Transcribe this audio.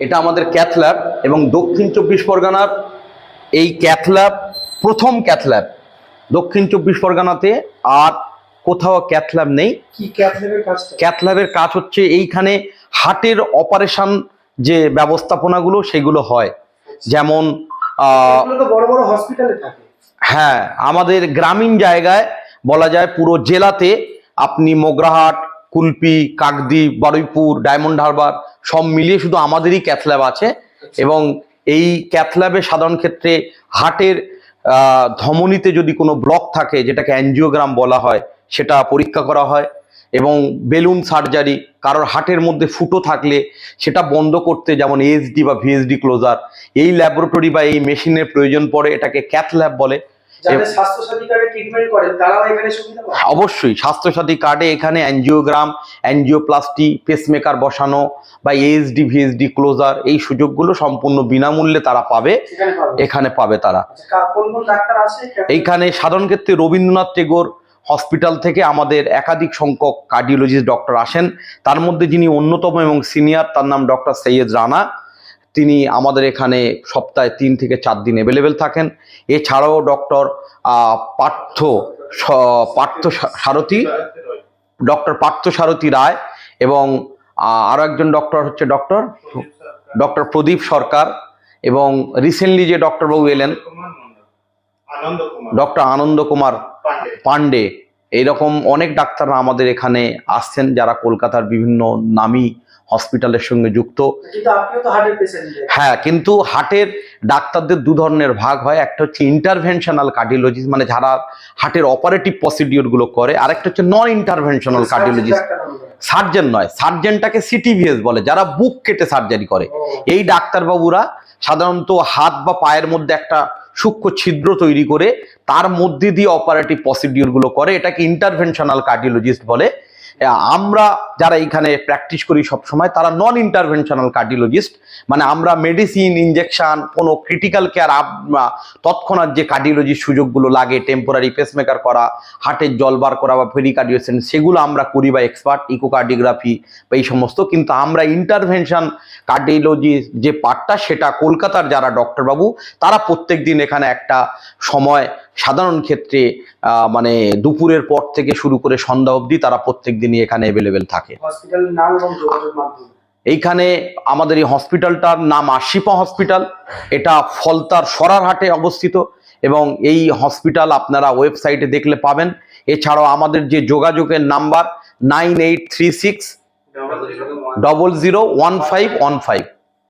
এটা আমাদের cath lab এবং দক্ষিণ চব্বিশ পরগনার এই ক্যাথ ল্যাব প্রথম ক্যাথ ল্যাব। দক্ষিণ চব্বিশ পরগনাতে আর কোথাও ক্যাথ ল্যাব নেই। কি ক্যাথলেবের কাজটা? ক্যাথ ল্যাবের কাজ হচ্ছে এইখানে হার্টের অপারেশন যে ব্যবস্থাপনাগুলো সেগুলো হয়। যেমন আহ, এগুলো তো বড় বড় হসপিটালে থাকে। হ্যাঁ আমাদের গ্রামীণ জায়গায় বলা যায় পুরো জেলাতে আপনি মোগরাহাট কুলপি কাকদ্বীপ বারুইপুর ডায়মন্ড হারবার সব মিলিয়ে শুধু আমাদেরই ক্যাথল্যাব আছে এবং এই ক্যাথল্যাবে সাধারণ ক্ষেত্রে হার্টের ধমনীতে যদি কোনো ব্লক থাকে, যেটাকে অ্যাঞ্জিওগ্রাম বলা হয়, সেটা পরীক্ষা করা হয় এবং বেলুন সার্জারি কারোর হার্টের মধ্যে ফুটো থাকলে সেটা বন্ধ করতে যেমন এএসডি বা ভিএসডি ক্লোজার এই ল্যাবরেটরি বা এই মেশিনের প্রয়োজন পড়ে, এটাকে ক্যাথ ল্যাব বলে। অবশ্যই স্বাস্থ্যসাথী কার্ডে এখানে অ্যাঞ্জিওগ্রাম অ্যাঞ্জিওপ্লাস্টি পেসমেকার বসানো বা এএসডি ভিএসডি ক্লোজার এই সুযোগগুলো সম্পূর্ণ বিনামূল্যে তারা পাবে। এখানে পাবে। তারা। আচ্ছা এইখানে সাধারণ ক্ষেত্রে রবীন্দ্রনাথ টেগোর হসপিটাল থেকে আমাদের একাধিক সংখ্যক কার্ডিওলজিস্ট ডক্টর আসেন। তার মধ্যে যিনি অন্যতম এবং সিনিয়র তার নাম ডক্টর সৈয়দ রানা। তিনি আমাদের এখানে সপ্তাহে তিন থেকে চার দিন অ্যাভেলেবেল থাকেন। এছাড়াও ডক্টর পার্থ পার্থ সারথী ডক্টর পার্থ সারথী রায় এবং আহ, আরও একজন ডক্টর হচ্ছে ডক্টর ডক্টর প্রদীপ সরকার এবং রিসেন্টলি যে ডক্টরবাবু এলেন ডক্টর আনন্দ কুমার পান্ডে এইরকম অনেক ডাক্তাররা আমাদের এখানে আসছেন যারা কলকাতার বিভিন্ন নামী হসপিটালের সঙ্গে যুক্ত। হ্যাঁ কিন্তু হার্টের ডাক্তারদের দু ধরনের ভাগ হয়। একটা হচ্ছে ইন্টারভেনশনাল কার্ডিওলজিস্ট মানে যারা হার্টের অপারেটিভ প্রসিডিওরগুলো করে আরেকটা হচ্ছে নন ইন্টারভেনশনাল কার্ডিওলজিস্ট সার্জেন নয় সার্জেনটাকে সিটিভিএস বলে যারা বুক কেটে সার্জারি করে। এই ডাক্তারবাবুরা সাধারণত হাত বা পায়ের মধ্যে একটা সূক্ষ্ম ছিদ্র তৈরি করে তার মধ্যে দিয়ে অপারেটিভ প্রসিডিওরগুলো করে এটাকে ইন্টারভেনশনাল কার্ডিওলজিস্ট বলে। আমরা যারা এখানে প্র্যাকটিস করি সব সময় তারা নন ইন্টারভেনশনাল কার্ডিওলজিস্ট মানে আমরা মেডিসিন ইনজেকশন কোনো ক্রিটিক্যাল কেয়ার তৎক্ষণাৎ যে কার্ডিওলজির সুযোগগুলো লাগে টেম্পোরারি পেসমেকার করা হার্টের জল বার করা বা ফেরিকার্ডিওসেন সেগুলো আমরা করি বা এক্সপার্ট ইকোকার্ডিওগ্রাফি বা এই সমস্ত, কিন্তু আমরা ইন্টারভেনশন কার্ডিওলজি যে পার্টটা সেটা কলকাতার যারা ডক্টরবাবু তারা প্রত্যেক দিন এখানে একটা সময় সাধারণ ক্ষেত্রে মানে দুপুরের পর থেকে শুরু করে সন্ধ্যা অবধি তারা প্রত্যেক দিনই এখানে অ্যাভেলেবেল থাকে। এইখানে আমাদের এই হসপিটালটার নাম আশিপা হসপিটাল। এটা ফলতার সরারহাটে অবস্থিত এবং এই হসপিটাল আপনারা ওয়েবসাইটে দেখলে পাবেন। এছাড়াও আমাদের যে যোগাযোগের number nine eight three six double zero one five one five.